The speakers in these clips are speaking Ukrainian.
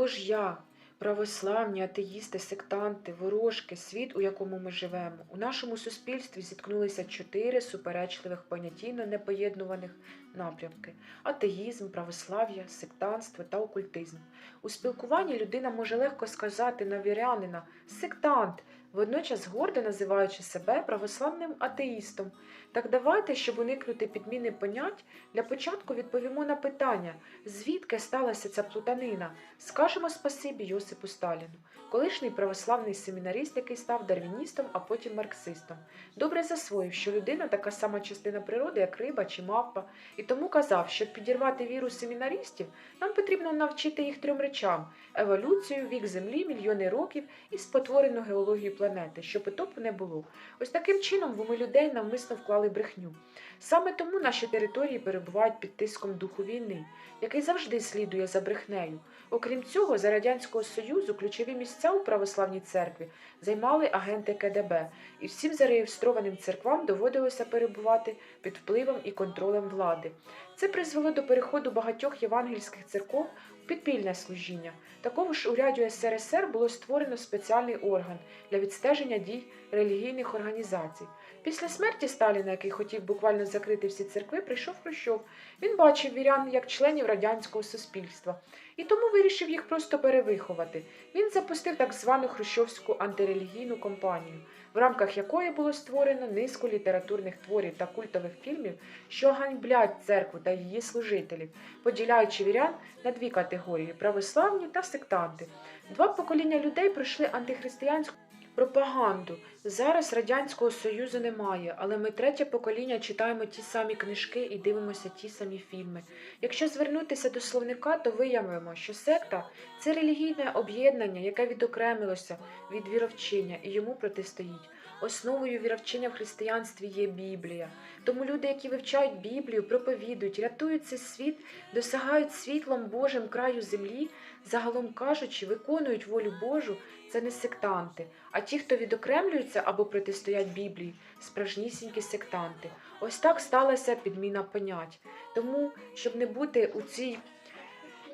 Отож я, православні, атеїсти, сектанти, ворожки, світ, у якому ми живемо, у нашому суспільстві зіткнулися чотири суперечливих понятійно непоєднуваних напрямки: атеїзм, православ'я, сектантство та окультизм. У спілкуванні людина може легко сказати на вірянина сектант, водночас гордо називаючи себе православним атеїстом. Так давайте, щоб уникнути підміни понять, для початку відповімо на питання, звідки сталася ця плутанина. Скажемо спасибі Йосипу Сталіну, колишній православний семінарист, який став дарвіністом, а потім марксистом. Добре засвоїв, що людина така сама частина природи, як риба чи мавпа, і тому казав, щоб підірвати віру семінаристів, нам потрібно навчити їх трьом речам: еволюцію, вік землі, мільйони років і спотворену геологію планети, щоб потопу не було. Ось таким чином в уми людей навмисно вклали брехню. Саме тому наші території перебувають під тиском духу війни, який завжди слідує за брехнею. Окрім цього, за Радянського Союзу ключові місця у православній церкві займали агенти КДБ, і всім зареєстрованим церквам доводилося перебувати під впливом і контролем влади. Це призвело до переходу багатьох євангельських церков у підпільне служіння. Такого ж у ряді СРСР було створено спеціальний орган для відстеження дій релігійних організацій. Після смерті Сталіна, який хотів буквально закрити всі церкви, прийшов Хрущов. Він бачив вірян як членів радянського суспільства і тому вирішив їх просто перевиховати. Він запустив так звану хрущовську антирелігійну кампанію, в рамках якої було створено низку літературних творів та культових фільмів, що ганьблять церкву та її служителів, поділяючи вірян на дві категорії православні та сектанти. Два покоління людей пройшли антихристиянську пропаганду. Зараз Радянського Союзу немає, але ми третє покоління читаємо ті самі книжки і дивимося ті самі фільми. Якщо звернутися до словника, то виявимо, що секта це релігійне об'єднання, яке відокремилося від віровчення і йому протистоїть. Основою віровчення в християнстві є Біблія. Тому люди, які вивчають Біблію, проповідують, рятують цей світ, досягають світлом Божим краю землі, загалом кажучи, виконують волю Божу, це не сектанти, а ті, хто відокремлюються або протистоять Біблії, справжнісінькі сектанти. Ось так сталася підміна понять. Тому, щоб не бути у цій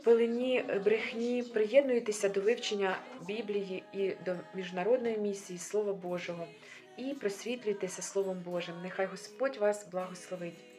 пелені брехні, приєднуйтеся до вивчення Біблії і до міжнародної місії Слова Божого і просвітлюйтеся Словом Божим. Нехай Господь вас благословить.